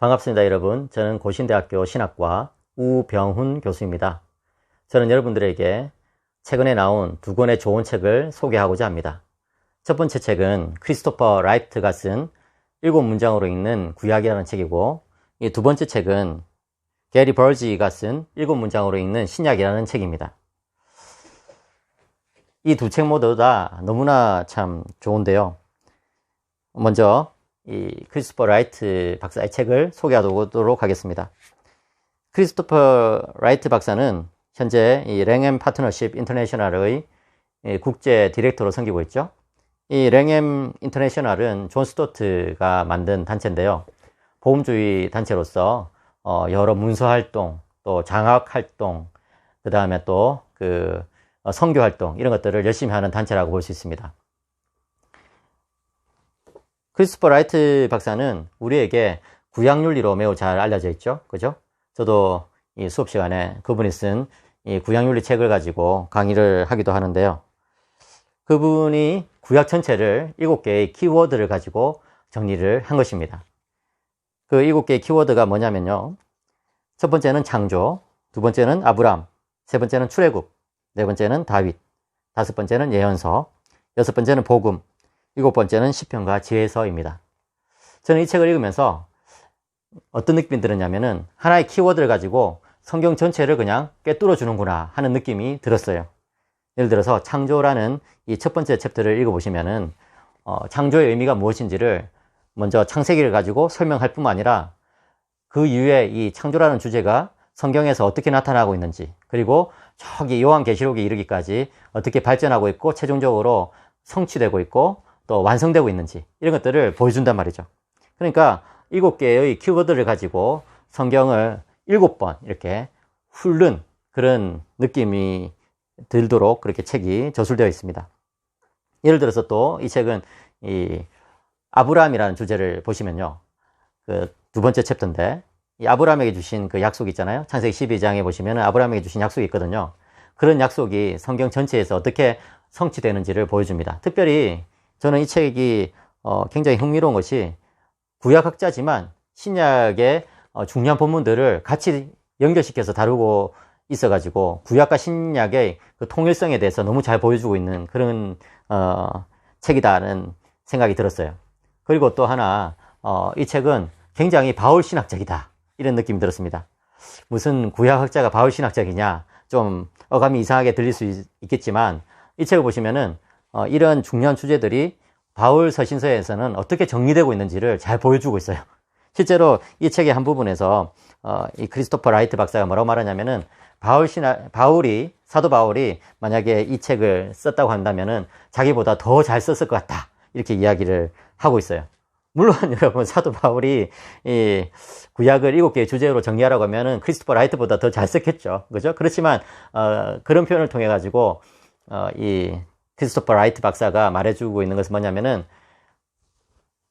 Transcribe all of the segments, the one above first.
반갑습니다, 여러분. 저는 고신대학교 신학과 우병훈 교수입니다. 저는 여러분들에게 최근에 나온 두 권의 좋은 책을 소개하고자 합니다. 첫 번째 책은 크리스토퍼 라이트가 쓴 일곱 문장으로 읽는 구약이라는 책이고, 이 두 번째 책은 게리 벌지가 쓴 일곱 문장으로 읽는 신약이라는 책입니다. 이 두 책 모두 다 너무나 참 좋은데요. 먼저 이 크리스토퍼 라이트 박사의 책을 소개하도록 하겠습니다. 크리스토퍼 라이트 박사는 현재 이 랭엠 파트너십 인터내셔널의 국제 디렉터로 섬기고 있죠. 이 랭엠 인터내셔널은 존 스토트가 만든 단체인데요. 보험주의 단체로서 어 여러 문서 활동, 또 장학 활동, 그 다음에 또그 어, 선교 활동 이런 것들을 열심히 하는 단체라고 볼 수 있습니다. 크리스퍼 라이트 박사는 우리에게 구약윤리로 매우 잘 알려져 있죠. 그죠? 저도 이 수업 시간에 그분이 쓴 이 구약윤리 책을 가지고 강의를 하기도 하는데요. 그분이 구약 전체를 일곱 개의 키워드를 가지고 정리를 한 것입니다. 그 일곱 개의 키워드가 뭐냐면요. 첫 번째는 창조, 두 번째는 아브람, 세 번째는 출애굽, 네 번째는 다윗, 다섯 번째는 예언서, 여섯 번째는 복음, 일곱 번째는 시편과 지혜서입니다. 저는 이 책을 읽으면서 어떤 느낌이 들었냐면은 하나의 키워드를 가지고 성경 전체를 그냥 꿰뚫어 주는구나 하는 느낌이 들었어요. 예를 들어서 창조라는 이 첫 번째 챕터를 읽어보시면은 어, 창조의 의미가 무엇인지를 먼저 창세기를 가지고 설명할 뿐만 아니라 그 이후에 이 창조라는 주제가 성경에서 어떻게 나타나고 있는지 그리고 저기 요한계시록에 이르기까지 어떻게 발전하고 있고 최종적으로 성취되고 있고 또 완성되고 있는지 이런 것들을 보여준단 말이죠. 그러니까 일곱 개의 키워드를 가지고 성경을 일곱 번 이렇게 훑는 그런 느낌이 들도록 그렇게 책이 저술되어 있습니다. 예를 들어서 또 이 책은 이 아브라함이라는 주제를 보시면요. 그 두 번째 챕터인데 이 아브라함에게 주신 그 약속 있잖아요. 창세기 12장에 보시면 아브라함에게 주신 약속이 있거든요. 그런 약속이 성경 전체에서 어떻게 성취되는지를 보여줍니다. 특별히 저는 이 책이 어, 굉장히 흥미로운 것이 구약학자지만 신약의 어, 중요한 본문들을 같이 연결시켜서 다루고 있어가지고 구약과 신약의 그 통일성에 대해서 너무 잘 보여주고 있는 그런 어, 책이다는 생각이 들었어요. 그리고 또 하나 어, 이 책은 굉장히 바울 신학적이다 이런 느낌이 들었습니다. 무슨 구약학자가 바울 신학적이냐 좀 어감이 이상하게 들릴 수 있, 겠지만이 책을 보시면은 어, 이런 중요한 주제들이 바울 서신서에서는 어떻게 정리되고 있는지를 잘 보여주고 있어요. 실제로 이 책의 한 부분에서 어, 이 크리스토퍼 라이트 박사가 뭐라고 말하냐면은 바울 신하, 바울이 사도 바울이 만약에 이 책을 썼다고 한다면은 자기보다 더 잘 썼을 것 같다 이렇게 이야기를 하고 있어요. 물론 여러분 사도 바울이 이 구약을 일곱 개의 주제로 정리하라고 하면은 크리스토퍼 라이트보다 더 잘 썼겠죠, 그죠? 그렇지만 어, 그런 표현을 통해 가지고 어, 이 크리스토퍼 라이트 박사가 말해주고 있는 것은 뭐냐면은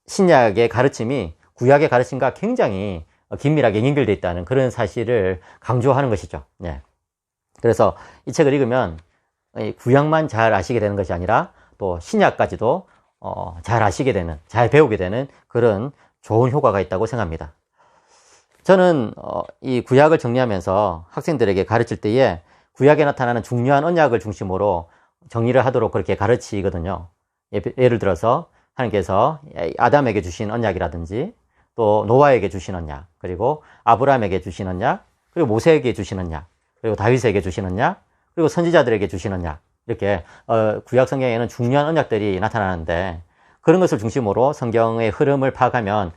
신약의 가르침이 구약의 가르침과 굉장히 긴밀하게 연결되어 있다는 그런 사실을 강조하는 것이죠. 네. 그래서 이 책을 읽으면 구약만 잘 아시게 되는 것이 아니라 또 신약까지도 어, 잘 아시게 되는, 잘 배우게 되는 그런 좋은 효과가 있다고 생각합니다. 저는 어, 이 구약을 정리하면서 학생들에게 가르칠 때에 구약에 나타나는 중요한 언약을 중심으로 정리를 하도록 그렇게 가르치거든요. 예, 예를 들어서 하나님께서 아담에게 주신 언약이라든지 또 노아에게 주신 언약 그리고 아브라함에게 주신 언약 그리고 모세에게 주신 언약 그리고 다윗에게 주신 언약 그리고 선지자들에게 주신 언약 이렇게 어, 구약 성경에는 중요한 언약들이 나타나는데 그런 것을 중심으로 성경의 흐름을 파악하면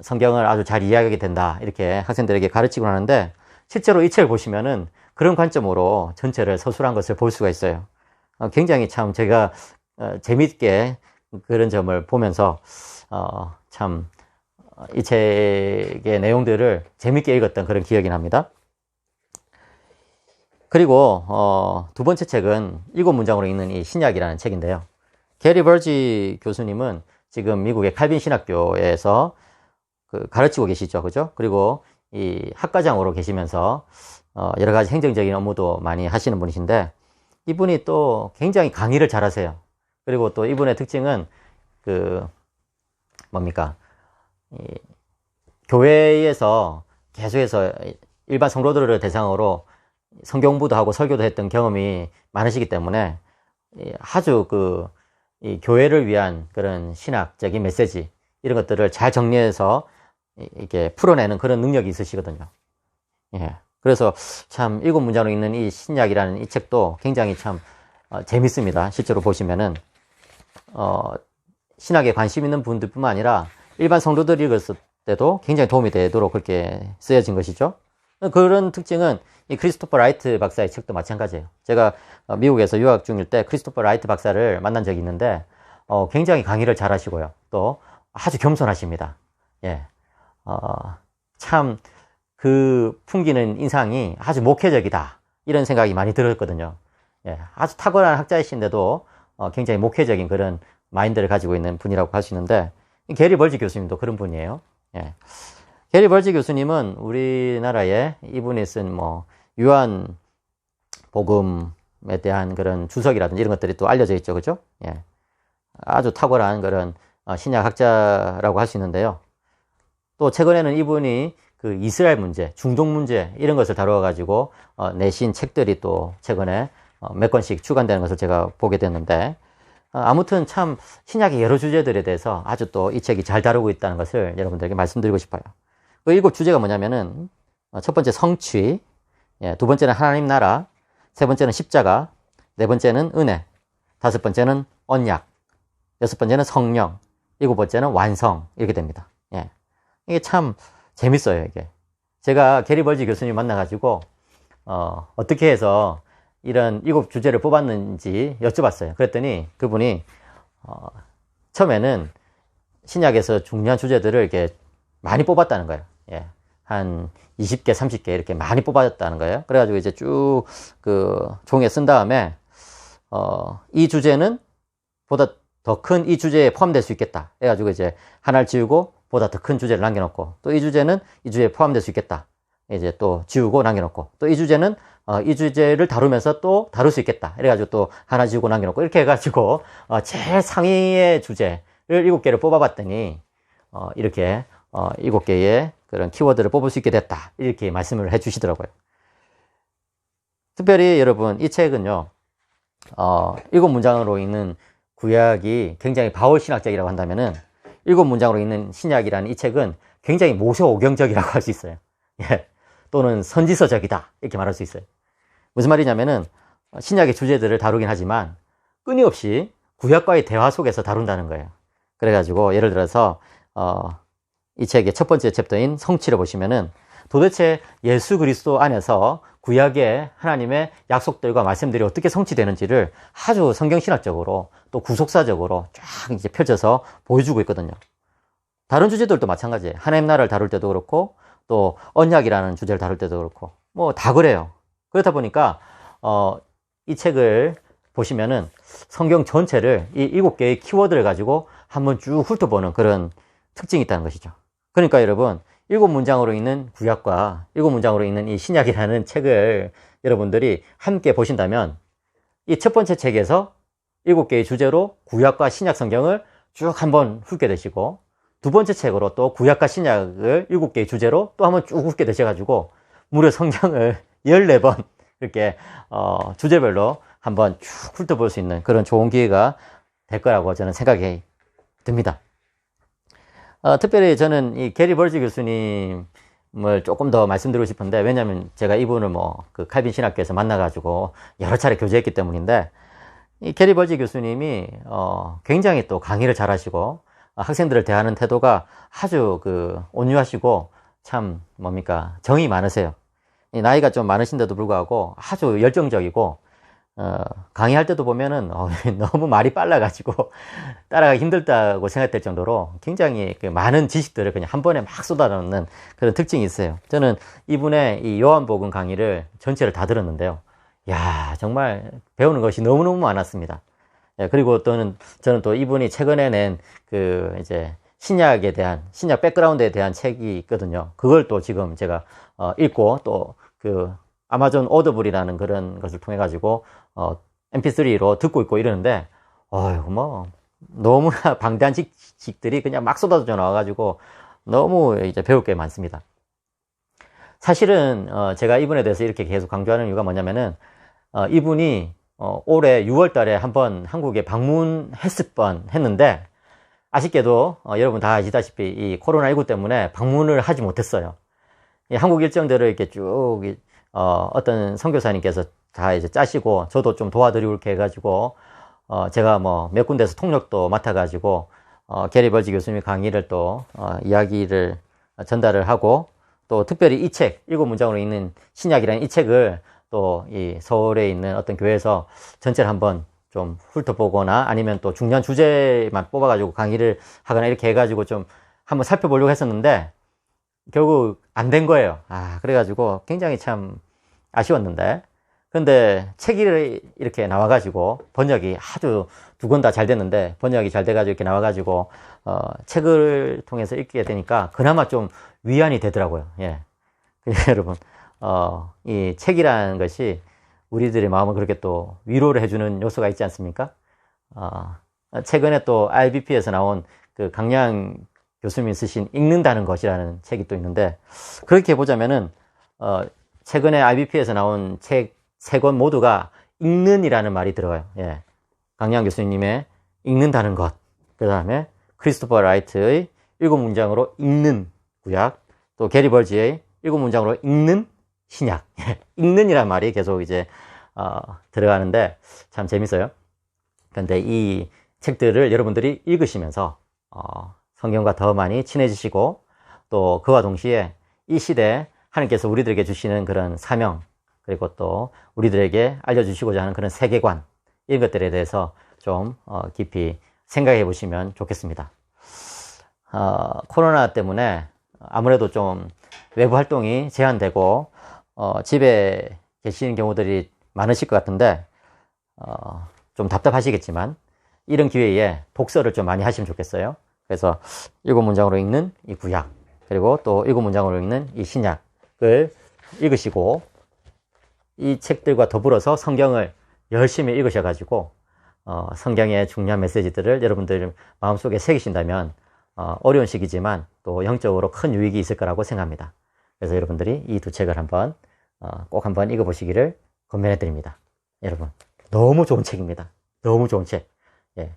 성경을 아주 잘 이해하게 된다 이렇게 학생들에게 가르치곤 하는데 실제로 이 책을 보시면은 그런 관점으로 전체를 서술한 것을 볼 수가 있어요. 어, 굉장히 참 제가 어, 재밌게 그런 점을 보면서 어, 참이 책의 내용들을 재밌게 읽었던 그런 기억이 납니다. 그리고 어, 두 번째 책은 일곱 문장으로 읽는 이 신약이라는 책인데요. 게리 버지 교수님은 지금 미국의 칼빈 신학교에서 그 가르치고 계시죠, 그죠? 그리고 이 학과장으로 계시면서 어, 여러 가지 행정적인 업무도 많이 하시는 분이신데 이분이 또 굉장히 강의를 잘하세요. 그리고 또 이분의 특징은 그 뭡니까 교회에서 계속해서 일반 성도들을 대상으로 성경부도 하고 설교도 했던 경험이 많으시기 때문에 아주 그 교회를 위한 그런 신학적인 메시지 이런 것들을 잘 정리해서 이렇게 풀어내는 그런 능력이 있으시거든요. 예. 그래서 참 일곱 문장으로 있는 이 신약이라는 이 책도 굉장히 참 어, 재밌습니다. 실제로 보시면은 어, 신학에 관심 있는 분들뿐만 아니라 일반 성도들이 읽었을 때도 굉장히 도움이 되도록 그렇게 쓰여진 것이죠. 그런 특징은 이 크리스토퍼 라이트 박사의 책도 마찬가지예요. 제가 어, 미국에서 유학 중일 때 크리스토퍼 라이트 박사를 만난 적이 있는데 어, 굉장히 강의를 잘 하시고요. 또 아주 겸손하십니다. 예. 어, 참, 그 풍기는 인상이 아주 목회적이다. 이런 생각이 많이 들었거든요. 예. 아주 탁월한 학자이신데도 어, 굉장히 목회적인 그런 마인드를 가지고 있는 분이라고 할 수 있는데, 게리 벌지 교수님도 그런 분이에요. 예. 게리 벌지 교수님은 우리나라에 이분이 쓴 뭐, 유한 복음에 대한 그런 주석이라든지 이런 것들이 또 알려져 있죠. 그죠? 예. 아주 탁월한 그런 어, 신약학자라고 할 수 있는데요. 또 최근에는 이분이 그 이스라엘 문제, 중동 문제 이런 것을 다루어 가지고 어, 내신 책들이 또 최근에 어, 몇 권씩 출간되는 것을 제가 보게 됐는데 아무튼 참 신약의 여러 주제들에 대해서 아주 또 이 책이 잘 다루고 있다는 것을 여러분들에게 말씀드리고 싶어요. 그 일곱 주제가 뭐냐면은 첫 번째 성취, 예, 두 번째는 하나님 나라, 세 번째는 십자가, 네 번째는 은혜, 다섯 번째는 언약, 여섯 번째는 성령, 일곱 번째는 완성 이렇게 됩니다. 예. 이게 참 재밌어요 이게. 제가 게리 벌지 교수님 만나가지고 어, 어떻게 해서 이런 일곱 주제를 뽑았는지 여쭤봤어요. 그랬더니 그분이 어, 처음에는 신약에서 중요한 주제들을 이렇게 많이 뽑았다는 거예요. 예. 한 20개, 30개 이렇게 많이 뽑았다는 거예요. 그래가지고 이제 쭉 그 종이에 쓴 다음에 어, 이 주제는 보다 더 큰 이 주제에 포함될 수 있겠다. 해가지고 이제 하나를 지우고 보다 더 큰 주제를 남겨놓고 또 이 주제는 이 주제에 포함될 수 있겠다. 이제 또 지우고 남겨놓고 또 이 주제는 어, 이 주제를 다루면서 또 다룰 수 있겠다. 이래가지고 또 하나 지우고 남겨놓고 이렇게 해가지고 어, 제일 상위의 주제를 일곱 개를 뽑아봤더니 어, 이렇게 어, 일곱 개의 그런 키워드를 뽑을 수 있게 됐다. 이렇게 말씀을 해주시더라고요. 특별히 여러분 이 책은요 어, 일곱 문장으로 있는 구약이 굉장히 바울 신학적이라고 한다면은 일곱 문장으로 있는 신약이라는 이 책은 굉장히 모세오경적이라고 할 수 있어요. 예. 또는 선지서적이다. 이렇게 말할 수 있어요. 무슨 말이냐면은 신약의 주제들을 다루긴 하지만 끊임없이 구약과의 대화 속에서 다룬다는 거예요. 그래가지고 예를 들어서 어, 이 책의 첫 번째 챕터인 성취를 보시면은 도대체 예수 그리스도 안에서 구약의 하나님의 약속들과 말씀들이 어떻게 성취되는지를 아주 성경신학적으로 또 구속사적으로 쫙 이제 펼쳐서 보여주고 있거든요. 다른 주제들도 마찬가지예요. 하나님 나라를 다룰 때도 그렇고 또 언약이라는 주제를 다룰 때도 그렇고 뭐 다 그래요. 그렇다 보니까 어, 이 책을 보시면은 성경 전체를 이 일곱 개의 키워드를 가지고 한번 쭉 훑어보는 그런 특징이 있다는 것이죠. 그러니까 여러분 일곱 문장으로 있는 구약과 일곱 문장으로 있는 이 신약이라는 책을 여러분들이 함께 보신다면 이 첫 번째 책에서 일곱 개의 주제로 구약과 신약 성경을 쭉 한번 훑게 되시고 두 번째 책으로 또 구약과 신약을 일곱 개의 주제로 또 한번 쭉 훑게 되셔가지고 무려 성경을 14번 이렇게 어, 주제별로 한번 쭉 훑어볼 수 있는 그런 좋은 기회가 될 거라고 저는 생각이 듭니다. 어, 특별히 저는 이 게리 벌지 교수님을 조금 더 말씀드리고 싶은데 왜냐하면 제가 이분을 뭐 그 칼빈 신학교에서 만나가지고 여러 차례 교제했기 때문인데 이 게리 벌지 교수님이 어, 굉장히 또 강의를 잘하시고 학생들을 대하는 태도가 아주 그 온유하시고 참 뭡니까 정이 많으세요. 나이가 좀 많으신데도 불구하고 아주 열정적이고 어, 강의할 때도 보면은 어, 너무 말이 빨라가지고 따라가기 힘들다고 생각될 정도로 굉장히 그 많은 지식들을 그냥 한 번에 막 쏟아넣는 그런 특징이 있어요. 저는 이분의 이 요한복음 강의를 전체를 다 들었는데요. 야 정말 배우는 것이 너무너무 많았습니다. 예, 그리고 또는 저는 또 이분이 최근에 낸 그 이제 신약에 대한 신약 백그라운드에 대한 책이 있거든요. 그걸 또 지금 제가 어, 읽고 또그 아마존 오더블이라는 그런 것을 통해 가지고 어, mp3로 듣고 있고 이러는데 어휴 뭐 너무나 방대한 지식들이 그냥 막 쏟아져 나와가지고 너무 이제 배울 게 많습니다. 사실은 어, 제가 이분에 대해서 이렇게 계속 강조하는 이유가 뭐냐면은 어, 이분이 어, 올해 6월 달에 한번 한국에 방문했을 뻔 했는데 아쉽게도 어, 여러분 다 아시다시피 이 코로나 19 때문에 방문을 하지 못했어요. 이 한국 일정들을 이렇게 쭉 어, 어떤 선교사님께서 다 이제 짜시고 저도 좀 도와드리고 이렇게 해가지고 어, 제가 뭐 몇 군데서 통역도 맡아가지고 어, 게리 벌지 교수님 강의를 또 어, 이야기를 전달을 하고 또 특별히 이 책, 일곱 문장으로 있는 신약이라는 이 책을 또 이 서울에 있는 어떤 교회에서 전체를 한번 좀 훑어보거나 아니면 또 중요한 주제만 뽑아가지고 강의를 하거나 이렇게 해가지고 좀 한번 살펴보려고 했었는데 결국 안 된 거예요. 아, 그래가지고 굉장히 참 아쉬웠는데. 근데 책이 이렇게 나와가지고 번역이 아주 두 권 다 잘 됐는데 번역이 잘 돼가지고 이렇게 나와가지고 어, 책을 통해서 읽게 되니까 그나마 좀 위안이 되더라고요. 예. 여러분, 어, 이 책이라는 것이 우리들의 마음을 그렇게 또 위로를 해주는 요소가 있지 않습니까? 어, 최근에 또 IBP에서 나온 그 강량 교수님이 쓰신 읽는다는 것이라는 책이 또 있는데 그렇게 보자면은 어, 최근에 IBP에서 나온 책 세 권 모두가 읽는이라는 말이 들어가요. 예. 강량 교수님의 읽는다는 것. 그 다음에 크리스토퍼 라이트의 일곱 문장으로 읽는 구약, 또 게리 벌지의 일곱 문장으로 읽는 신약. 읽는이란 말이 계속 이제 어, 들어가는데 참 재밌어요. 그런데 이 책들을 여러분들이 읽으시면서 어, 성경과 더 많이 친해지시고 또 그와 동시에 이 시대에 하나님께서 우리들에게 주시는 그런 사명 그리고 또 우리들에게 알려주시고자 하는 그런 세계관 이런 것들에 대해서 좀 어, 깊이 생각해 보시면 좋겠습니다. 어, 코로나 때문에 아무래도 좀 외부 활동이 제한되고 어, 집에 계시는 경우들이 많으실 것 같은데 어, 좀 답답하시겠지만 이런 기회에 독서를 좀 많이 하시면 좋겠어요. 그래서 일곱 문장으로 읽는 이 구약 그리고 또 일곱 문장으로 읽는 이 신약 을 읽으시고 이 책들과 더불어서 성경을 열심히 읽으셔가지고 어, 성경의 중요한 메시지들을 여러분들 마음속에 새기신다면 어, 어려운 시기지만 또 영적으로 큰 유익이 있을 거라고 생각합니다. 그래서 여러분들이 이 두 책을 한번 어, 꼭 한번 읽어보시기를 권면해 드립니다. 여러분 너무 좋은 책입니다. 너무 좋은 책. 예.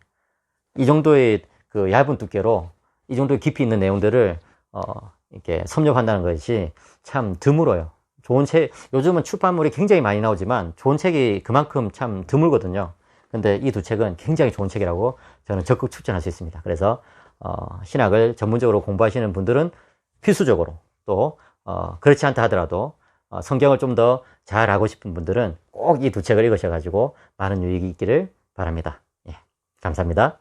이 정도의 그 얇은 두께로 이 정도의 깊이 있는 내용들을 어, 이렇게 섭렵한다는 것이 참 드물어요. 좋은 책, 요즘은 출판물이 굉장히 많이 나오지만 좋은 책이 그만큼 참 드물거든요. 근데 이 두 책은 굉장히 좋은 책이라고 저는 적극 추천할 수 있습니다. 그래서 어, 신학을 전문적으로 공부하시는 분들은 필수적으로 또 어, 그렇지 않다 하더라도 어, 성경을 좀 더 잘 알고 싶은 분들은 꼭 이 두 책을 읽으셔가지고 많은 유익이 있기를 바랍니다. 예, 감사합니다.